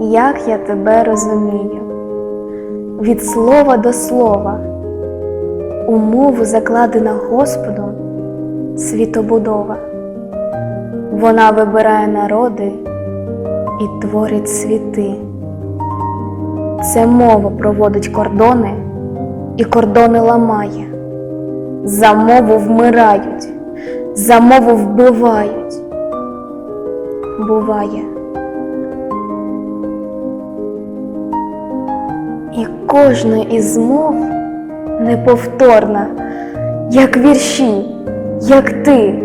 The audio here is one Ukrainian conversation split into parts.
як я тебе розумію, від слова до слова, у мову закладена Господом світобудова. Вона вибирає народи і творить світи. Це мова проводить кордони і кордони ламає. За мову вмирають, за мову вбивають. Буває. І кожна із мов неповторна, як вірші, як ти.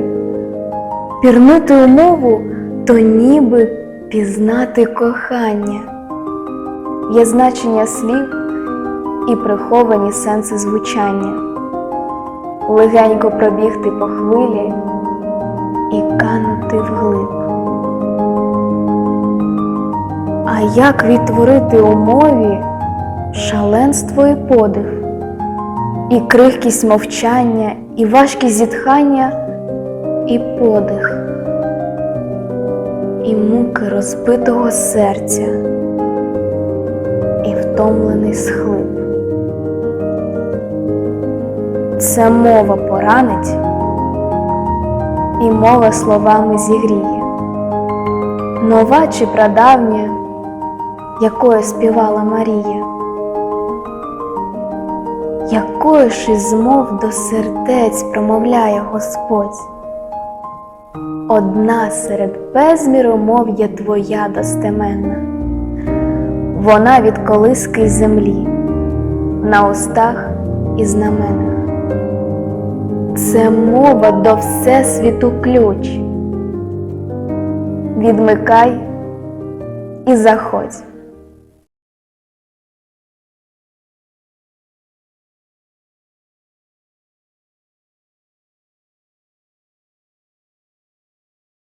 Пірнути у мову то ніби пізнати кохання. Є значення слів і приховані сенси звучання, легенько пробігти по хвилі і канути вглиб. А як відтворити у мові шаленство і подив, і крихкість мовчання, і важкість зітхання, і подих, і муки розбитого серця, і втомлений схлип. Це мова поранить, і мова словами зігріє, нова чи прадавня, якою співала Марія. Якою ж із мов до сердець промовляє Господь? Одна серед безміру мов є твоя достеменна, вона від колиски землі, на устах і знаменах. Це мова до Всесвіту ключ. Відмикай і заходь.